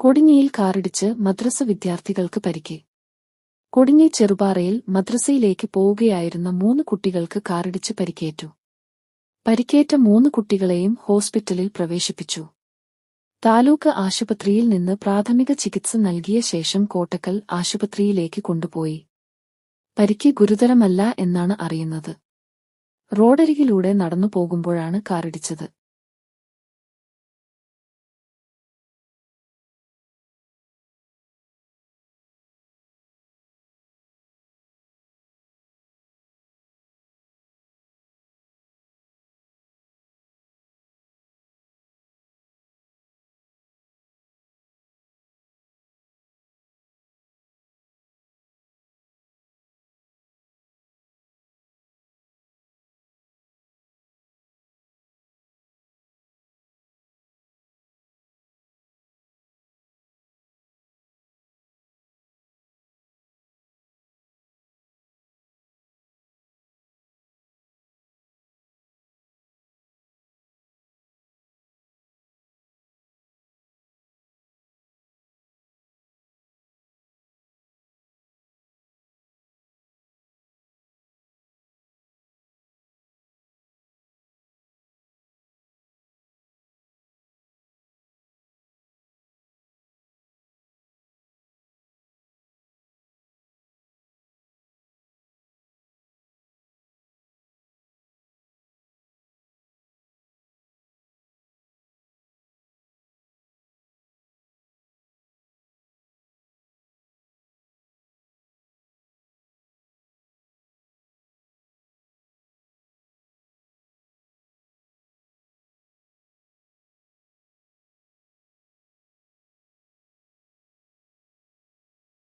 കൊടിഞ്ഞിയിൽ കാറിടിച്ച് മദ്രസ വിദ്യാർത്ഥികൾക്ക് പരിക്ക്. കൊടിഞ്ഞി ചെറുപാറയിൽ മദ്രസയിലേക്ക് പോവുകയായിരുന്ന മൂന്ന് കുട്ടികൾക്ക് കാറിടിച്ച് പരിക്കേറ്റു. പരിക്കേറ്റ മൂന്ന് കുട്ടികളെയും ഹോസ്പിറ്റലിൽ പ്രവേശിപ്പിച്ചു. താലൂക്ക് ആശുപത്രിയിൽ നിന്ന് പ്രാഥമിക ചികിത്സ നൽകിയ ശേഷം കോട്ടക്കൽ ആശുപത്രിയിലേക്ക് കൊണ്ടുപോയി. പരിക്ക് ഗുരുതരമല്ല എന്നാണ് അറിയുന്നത്. റോഡരികിലൂടെ നടന്നു പോകുമ്പോഴാണ് കാറിടിച്ചത്.